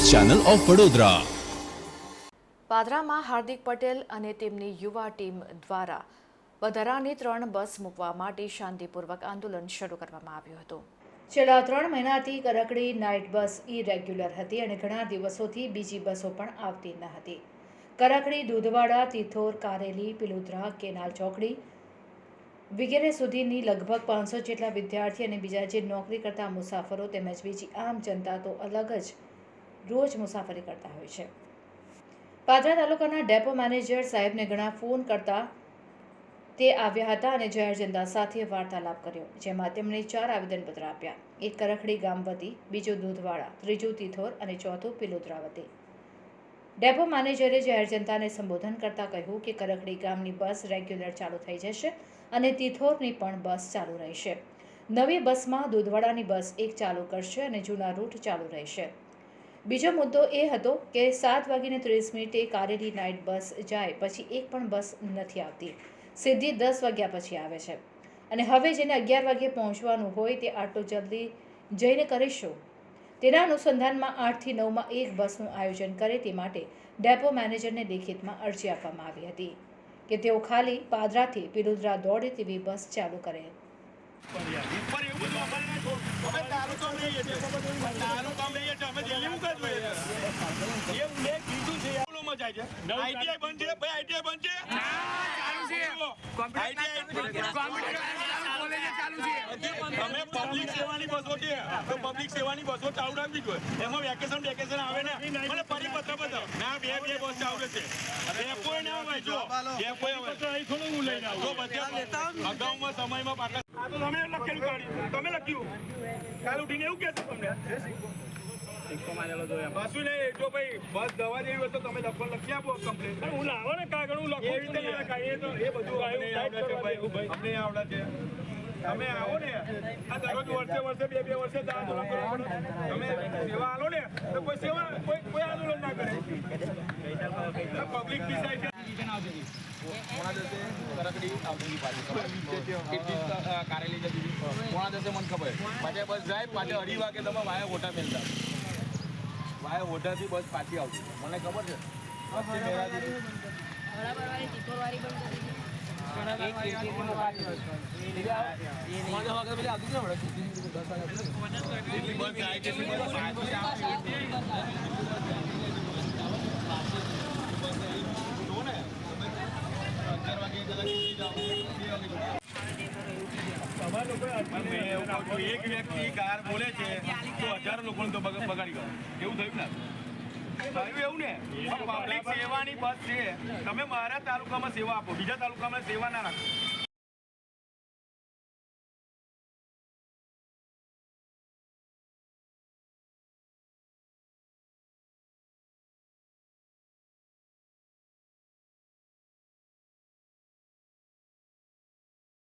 Channel of Vadodara. પાદરામાં Hardik Patel અને તેમની યુવા ટીમ દ્વારા વધારાની ત્રણ બસ મૂકવા માટે શાંતિપૂર્વક આંદોલન શરૂ કરવામાં આવ્યું હતું. છેલ્લા ત્રણ મહિનાથી કરકડી નાઇટ બસ ઇરેગ્યુલર હતી અને ઘણા દિવસોથી બીજી બસો પણ આવતી ન હતી. કરકડી દૂધવાડા તિથોર કારેલી પિલુદ્રા કેનાલ ચોકડી વગેરે સુધીની લગભગ પાંચસો જેટલા વિદ્યાર્થી અને બીજા જે નોકરી કરતા મુસાફરો તેમજ બીજી આમ જનતા તો અલગ જ રોજ મુસાફરી કરતા હોય છે. પાદરા તાલુકાના ડેપો મેનેજર સાહેબને ઘણા ફોન કરતા તે આવ્યા હતા અને જાહેર જનતા સાથે વાર્તાલાપ કર્યો, જેમાં તેમણે ચાર આવેદનપત્ર આપ્યા. એક કરખડી ગામ વતી, બીજું દૂધવાળા ત્રીજું તિથોર અને ચોથું પિલોદરા વતી. ડેપો મેનેજરે જાહેર જનતાને સંબોધન કરતા કહ્યું કે કરખડી ગામની બસ રેગ્યુલર ચાલુ થઈ જશે અને તિથોરની પણ બસ ચાલુ રહેશે. નવી બસમાં દૂધવાડાની બસ એક ચાલુ કરશે અને જૂના રૂટ ચાલુ રહેશે. બીજો મુદ્દો એ હતો કે સાત વાગીને ત્રીસ મિનિટે કારેલી નાઇટ બસ જાય, પછી એક પણ બસ નથી આવતી. સીધી દસ વાગ્યા પછી આવે છે. અને હવે જેને અગિયાર વાગે પહોંચવાનું હોય તે આટલો જલ્દી જઈને કરીશું તેના અનુસંધાનમાં આઠથી નવમાં એક બસનું આયોજન કરે તે માટે ડેપો મેનેજરને લેખિતમાં અરજી આપવામાં આવી હતી કે તેઓ ખાલી પાદરાથી પિલુદ્રા દોડે તેવી બસ ચાલુ કરે. ઉપર. સ્કૂલોમાં જાય પબ્લિક સેવાની બસો છે તો એમાં વેકેશન વેકેશન આવે ને મને પરિપત્ર બતાવો છે અગાઉમાં સમયમાં આ તો તમે લખેલું કાઢ્યું તમે લખ્યું કાલ ઉઠીને એવું કહેતું તમને. કશું નહીં જો ભાઈ બસ દવા જેવી હોય તો તમે લખવા લખી આપો કમ્પ્લેન હું લાવો ને કાગળ હું લખું એવી રીતે એ બધું અમને આવડે છે તમે આવો ને. આ દરરોજ વર્ષે વર્ષે બે બે વર્ષે તો આંદોલન કરો તમે સેવા આલો ને તો કોઈ સેવા કોઈ કોઈ આંદોલન ના કરે. પબ્લિક પોણા કારેલી જતી પોણા દસે મને ખબર. પાછા બસ જાય પાછા અઢી વાગે તમે વાયા ઓટા મેલતા. વાયા ઓટાથી બસ પાછી આવતી મને ખબર છે મેળાતી હતી. પાંચ વાગે પેલી આવતી હતી ને હમણાં. એટલી બસ જાય છે, એટલી બસ પાછી આવતી જુઓ ને અગિયાર વાગે કદાચ ઉઠી જાઓ, બે વાગે જુઓ. એક વ્યક્તિ કાર બોલે છે. તો હજારો લોકોને તો બગાડી ગયો એવું થયું ને? થયું એવું ને? પબ્લિક સેવાની બસ છે. તમે મારા તાલુકામાં સેવા આપો. બીજા તાલુકામાં સેવા ના રાખો.